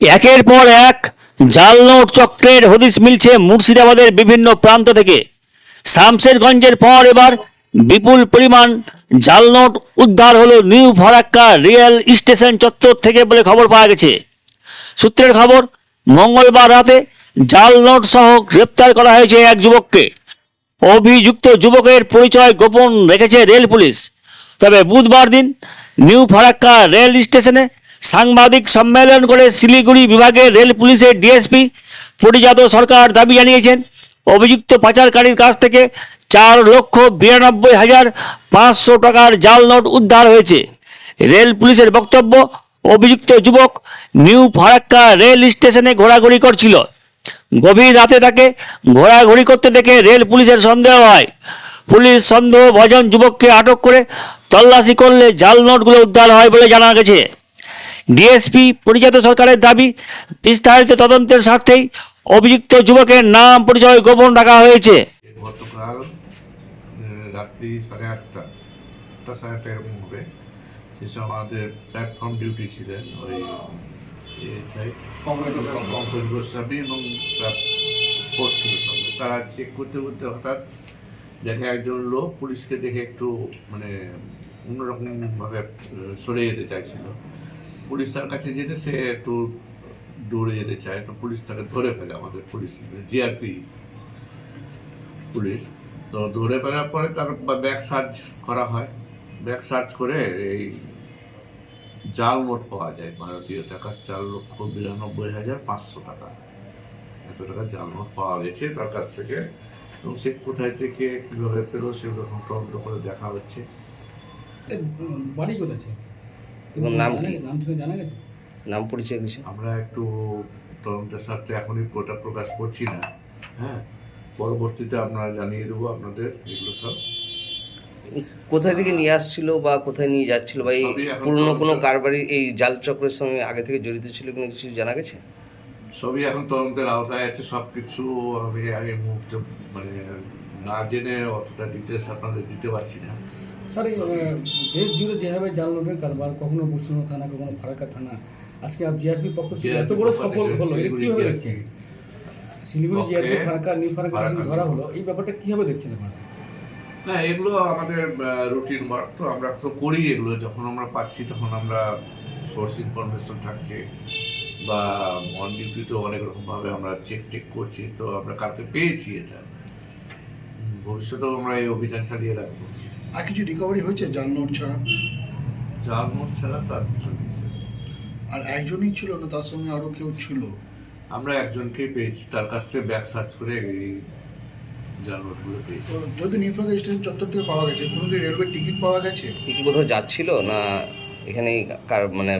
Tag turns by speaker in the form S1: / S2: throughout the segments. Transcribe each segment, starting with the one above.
S1: একের পর এক জাল নোট চক্রের হদিশ মিলছে মুর্শিদাবাদের বিভিন্ন প্রান্ত থেকে। শামশেরগঞ্জের পর এবার বিপুল পরিমাণ জাল নোট উদ্ধার হলো নিউ ফরাক্কা রিয়েল স্টেশন চত্বর থেকে বলে খবর পাওয়া গেছে। সূত্রের খবর, মঙ্গলবার রাতে জাল নোট সহ গ্রেপ্তার করা হয়েছে এক যুবককে। অভিযুক্ত যুবকের পরিচয় গোপন রেখেছে রেল পুলিশ। তবে বুধবার দিন নিউ ফারাক্কা রেল স্টেশনে সাংবাদিক সম্মেলন করে শিলিগুড়ি বিভাগের রেল পুলিশের ডিএসপি পরিজাত সরকার দাবি জানিয়েছেন, অভিযুক্ত পাচারকারীর কাছ থেকে চার লক্ষ বিরানব্বই হাজার পাঁচশো টাকার জাল নোট উদ্ধার হয়েছে। রেল পুলিশের বক্তব্য, অভিযুক্ত যুবক নিউ ফারাক্কা রেল স্টেশনে ঘোরাঘুরি করছিল। গভীর রাতে তাকে ঘোরাঘুরি করতে দেখে রেল পুলিশের সন্দেহ হয়। পুলিশ সন্দেহ ভজন যুবককে আটক করে তল্লাশি করলে জাল নোটগুলো উদ্ধার হয় বলে জানা গেছে। ডিএসপি পরিজাত সরকারের দাবি, বিস্তারিত তদন্তের স্বার্থেই অভিযুক্ত যুবকের নাম পরিচয় গোপন রাখা হয়েছে।
S2: গতকাল রাত্রি সাড়ে আটটা আটটা সাড়ে আটটা এরকম হবে। সে সময় আমাদের প্ল্যাটফর্ম ডিউটি ছিলেন ওই এসআই পঙ্কজ গোস্বামী এবং তার চেক করতে করতে হঠাৎ দেখে একজন লোক পুলিশকে দেখে একটু মানে অন্যরকমভাবে সরে যেতে চাইছিল। পুলিশ তার কাছে যেতে, সে একটু দৌড়ে যেতে চায়। তো পুলিশ তাকে ধরে ফেলে আমাদের পুলিশ জিআরপি পুলিশ। তো ধরে ফেলার পরে তার ব্যাগ সার্চ করা হয়। ব্যাগ সার্চ করে এই জাল নোট পাওয়া যায় ভারতীয় টাকা, চার লক্ষ বিরানব্বই হাজার পাঁচশো টাকা। এত টাকা জাল নোট পাওয়া গেছে তার কাছ থেকে। এবং সে কোথায় থেকে, কীভাবে পেল, সেগুলো এখন তদন্ত করে দেখা হচ্ছে।
S3: বাড়ি কোথায়?
S4: এবং নাম কি?
S3: নাম থেকে জানা গেছে?
S4: নাম পরিচয় কিছু?
S2: আমরা একটু তদন্তের স্বার্থে এখনই ওটা প্রকাশ করছি না হ্যাঁ? পরবর্তীতে আমরা জানিয়ে দেবো আপনাদের এগুলো সব।
S4: কোথায় থেকে নিয়ে আসছিল বা কোথায় নিয়ে যাচ্ছিল বা এই পুরনো কোনো কারবারি এই জাল চক্রের সঙ্গে আগে থেকে জড়িত ছিল কোনো কিছু জানা গেছে?
S2: সবই এখন তদন্তের আওতায় আছে সব কিছু আমি আগে মুহূর্তে মানে না জেনে অতটা ডিটেলস আপনাদের দিতে পারছি না।
S3: স্যার দেশ জুড়ে যেভাবে জাল নোটের কারবার কখনো বৈষ্ণব থানা কখনো ফারাক্কা থানা আজকে জিআরপি পক্ষ থেকে এত বড় সফল হলো কীভাবে দেখছেন? শিলিগুড়ি জিআরপি ফারাক্কা নিউ ফারাক্কা ধরা হলো এই ব্যাপারটা কীভাবে দেখছেন আপনারা?
S2: না এগুলো আমাদের রুটিন ওয়ার্ক তো আমরা তো করি এগুলো। যখন আমরা পাচ্ছি তখন আমরা সোর্স ইনফরমেশন থাকছে। বা অন ডিউটিতে অনেক রকমভাবে আমরা চেক টেক করছি তো আমরা কালকে পেয়েছি এটা। ভবিষ্যতেও আমরা এই অভিযান চালিয়ে রাখব।
S5: আর কিছু রিকভারি হয়েছে জাল নোট ছাড়া?
S2: জাল নোট ছাড়া তার কিছু
S5: আর একজনই ছিল না তার সঙ্গে আরও কেউ ছিল?
S2: আমরা একজনকেই পেয়েছি তার কাছ থেকে ব্যাগ সার্চ করে এই জাল নোটগুলো পেয়েছি।
S5: তো যদি নিউফ্রাগ স্টেশন চত্বর থেকে পাওয়া গেছে কোনো কি রেলওয়ে টিকিট পাওয়া গেছে?
S4: কি কি কোথাও যাচ্ছিল না এখানেই কার মানে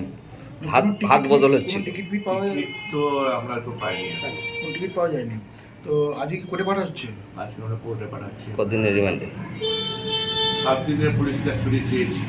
S4: হাত হাত বদল হচ্ছে
S5: টিকিট পাওয়া যায়?
S2: তো আমরা তো পাইনি।
S5: কোনো টিকিট পাওয়া যায়নি। তো আজকে কি করে পাঠা হচ্ছে
S2: আজকে আমরা কোর্টে পাঠাচ্ছি।
S4: কদিনের রিমান্ডে?
S2: সাত দিনের পুলিশ কাস্টডি চেয়েছি।